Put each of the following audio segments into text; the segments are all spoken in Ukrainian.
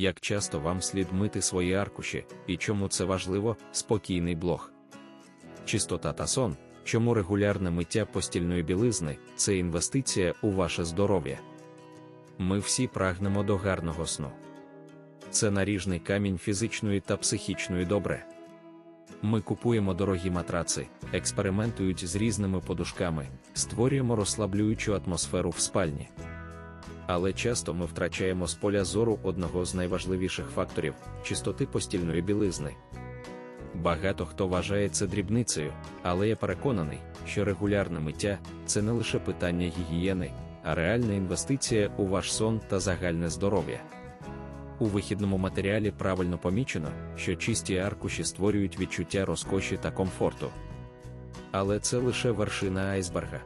як часто вам слід мити свої аркуші і чому це важливо, спокійний блог. Чистота та сон, чому регулярне миття постільної білизни це інвестиція у ваше здоров'я. Ми всі прагнемо до гарного сну. Це наріжний камінь фізичної та психічної добре. Ми купуємо дорогі матраци, експериментують з різними подушками, створюємо розслаблюючу атмосферу в спальні. Але часто ми втрачаємо з поля зору одного з найважливіших факторів чистоти постільної білизни. Багато хто вважає це дрібницею, але я переконаний, що регулярне миття це не лише питання гігієни, а реальна інвестиція у ваш сон та загальне здоров'я. У вихідному матеріалі правильно помічено, що чисті аркуші створюють відчуття розкоші та комфорту. Але це лише вершина айсберга.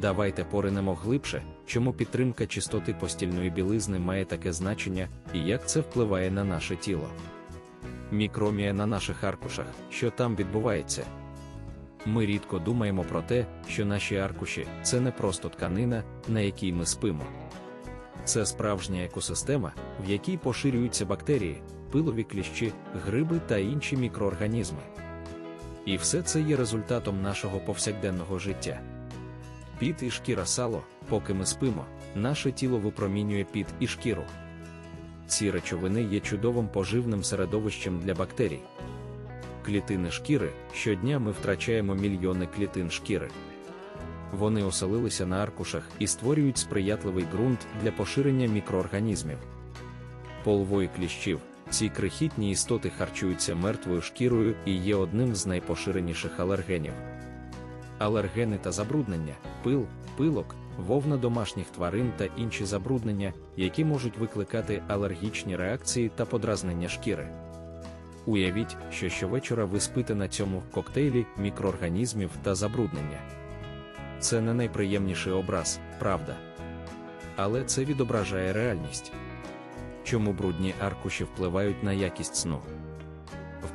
Давайте поринемо глибше, чому підтримка чистоти постільної білизни має таке значення і як це впливає на наше тіло. Мікромія на наших аркушах, що там відбувається. Ми рідко думаємо про те, що наші аркуші це не просто тканина, на якій ми спимо. Це справжня екосистема, в якій поширюються бактерії, пилові кліщі, гриби та інші мікроорганізми. І все це є результатом нашого повсякденного життя. Піт і шкіра сало, поки ми спимо, наше тіло випромінює піт і шкіру. Ці речовини є чудовим поживним середовищем для бактерій. Клітини шкіри щодня ми втрачаємо мільйони клітин шкіри. Вони оселилися на аркушах і створюють сприятливий ґрунт для поширення мікроорганізмів. Полової кліщів, ці крихітні істоти харчуються мертвою шкірою і є одним з найпоширеніших алергенів. Алергени та забруднення, пил, пилок, вовна домашніх тварин та інші забруднення, які можуть викликати алергічні реакції та подразнення шкіри. Уявіть, що щовечора ви спите на цьому коктейлі мікроорганізмів та забруднення. Це не найприємніший образ, правда. Але це відображає реальність. Чому брудні аркуші впливають на якість сну?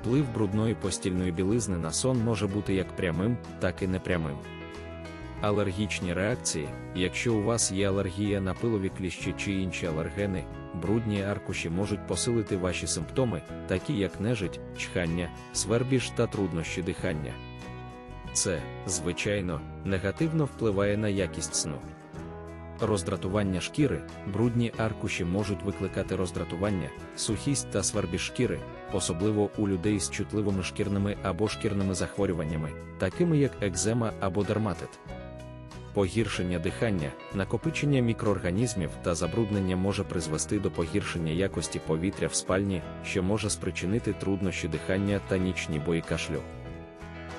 Вплив брудної постільної білизни на сон може бути як прямим, так і непрямим. Алергічні реакції, якщо у вас є алергія на пилові кліщі чи інші алергени, брудні аркуші можуть посилити ваші симптоми, такі як нежить, чхання, свербіж та труднощі дихання. Це, звичайно, негативно впливає на якість сну. Роздратування шкіри, брудні аркуші можуть викликати роздратування, сухість та свербіж шкіри, особливо у людей з чутливими шкірними або шкірними захворюваннями, такими як екзема або дерматит. Погіршення дихання, накопичення мікроорганізмів та забруднення може призвести до погіршення якості повітря в спальні, що може спричинити труднощі дихання та нічні бої кашлю.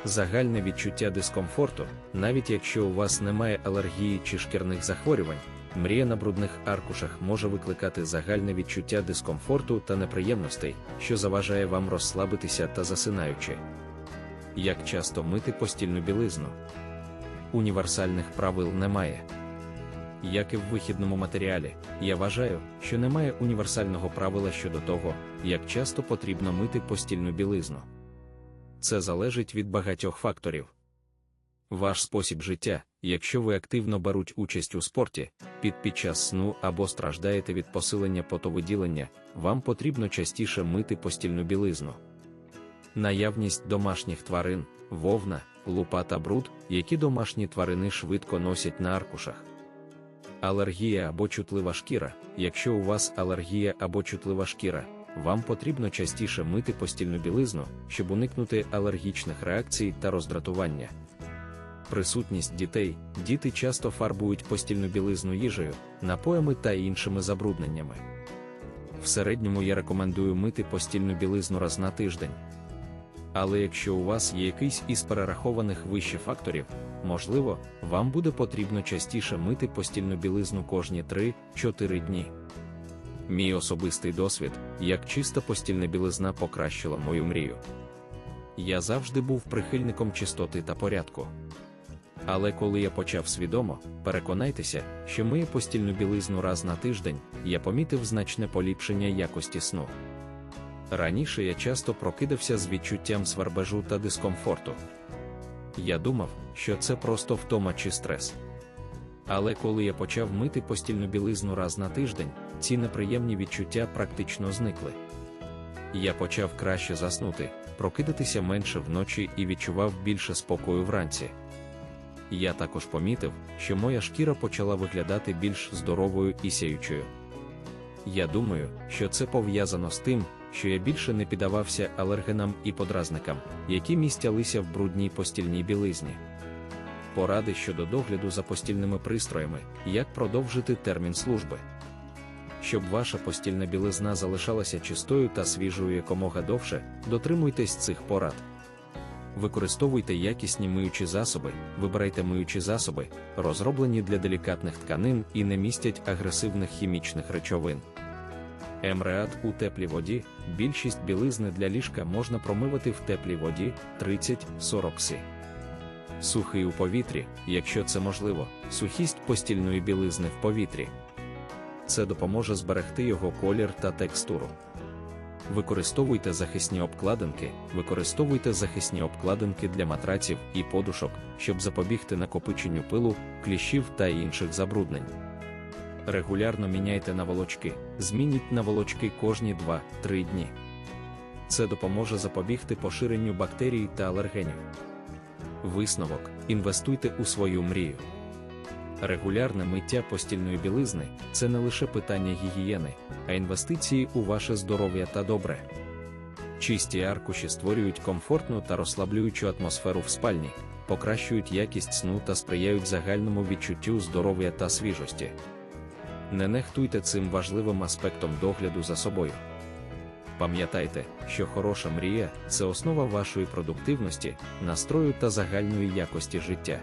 Загальне відчуття дискомфорту, навіть якщо у вас немає алергії чи шкірних захворювань, мрія на брудних аркушах може викликати загальне відчуття дискомфорту та неприємностей, що заважає вам розслабитися та засинаючи. Як часто мити постільну білизну? Універсальних правил немає. Як і в вихідному матеріалі, я вважаю, що немає універсального правила щодо того, як часто потрібно мити постільну білизну. Це залежить від багатьох факторів. Ваш спосіб життя, якщо ви активно беруть участь у спорті, під під час сну або страждаєте від посилення потовиділення, вам потрібно частіше мити постільну білизну. Наявність домашніх тварин, вовна, лупа та бруд, які домашні тварини швидко носять на аркушах. Алергія або чутлива шкіра. Якщо у вас алергія або чутлива шкіра, вам потрібно частіше мити постільну білизну, щоб уникнути алергічних реакцій та роздратування. Присутність дітей, діти часто фарбують постільну білизну їжею, напоями та іншими забрудненнями. В середньому я рекомендую мити постільну білизну раз на тиждень. Але якщо у вас є якийсь із перерахованих вище факторів, можливо, вам буде потрібно частіше мити постільну білизну кожні 3-4 дні. Мій особистий досвід, як чиста постільна білизна покращила мою мрію. Я завжди був прихильником чистоти та порядку. Але коли я почав свідомо, переконайтеся, що мию постільну білизну раз на тиждень, я помітив значне поліпшення якості сну. Раніше я часто прокидався з відчуттям свербежу та дискомфорту. Я думав, що це просто втома чи стрес. Але коли я почав мити постільну білизну раз на тиждень, ці неприємні відчуття практично зникли. Я почав краще заснути, прокидатися менше вночі і відчував більше спокою вранці. Я також помітив, що моя шкіра почала виглядати більш здоровою і сяючою. Я думаю, що це пов'язано з тим, що я більше не піддавався алергенам і подразникам, які містялися в брудній постільній білизні. Поради щодо догляду за постільними пристроями, як продовжити термін служби. Щоб ваша постільна білизна залишалася чистою та свіжою якомога довше, дотримуйтесь цих порад. Використовуйте якісні миючі засоби, вибирайте миючі засоби, розроблені для делікатних тканин і не містять агресивних хімічних речовин. Емреат у теплій воді. Більшість білизни для ліжка можна промивати в теплій воді 30-40 си. Сухий у повітрі, якщо це можливо, сухість постільної білизни в повітрі. Це допоможе зберегти його колір та текстуру. Використовуйте захисні обкладинки, використовуйте захисні обкладинки для матраців і подушок, щоб запобігти накопиченню пилу, кліщів та інших забруднень. Регулярно міняйте наволочки, змініть наволочки кожні 2-3 дні. Це допоможе запобігти поширенню бактерій та алергенів. Висновок: інвестуйте у свою мрію. Регулярне миття постільної білизни це не лише питання гігієни, а інвестиції у ваше здоров'я та добре. Чисті аркуші створюють комфортну та розслаблюючу атмосферу в спальні, покращують якість сну та сприяють загальному відчуттю здоров'я та свіжості. Не нехтуйте цим важливим аспектом догляду за собою. Пам'ятайте, що хороша мрія це основа вашої продуктивності, настрою та загальної якості життя.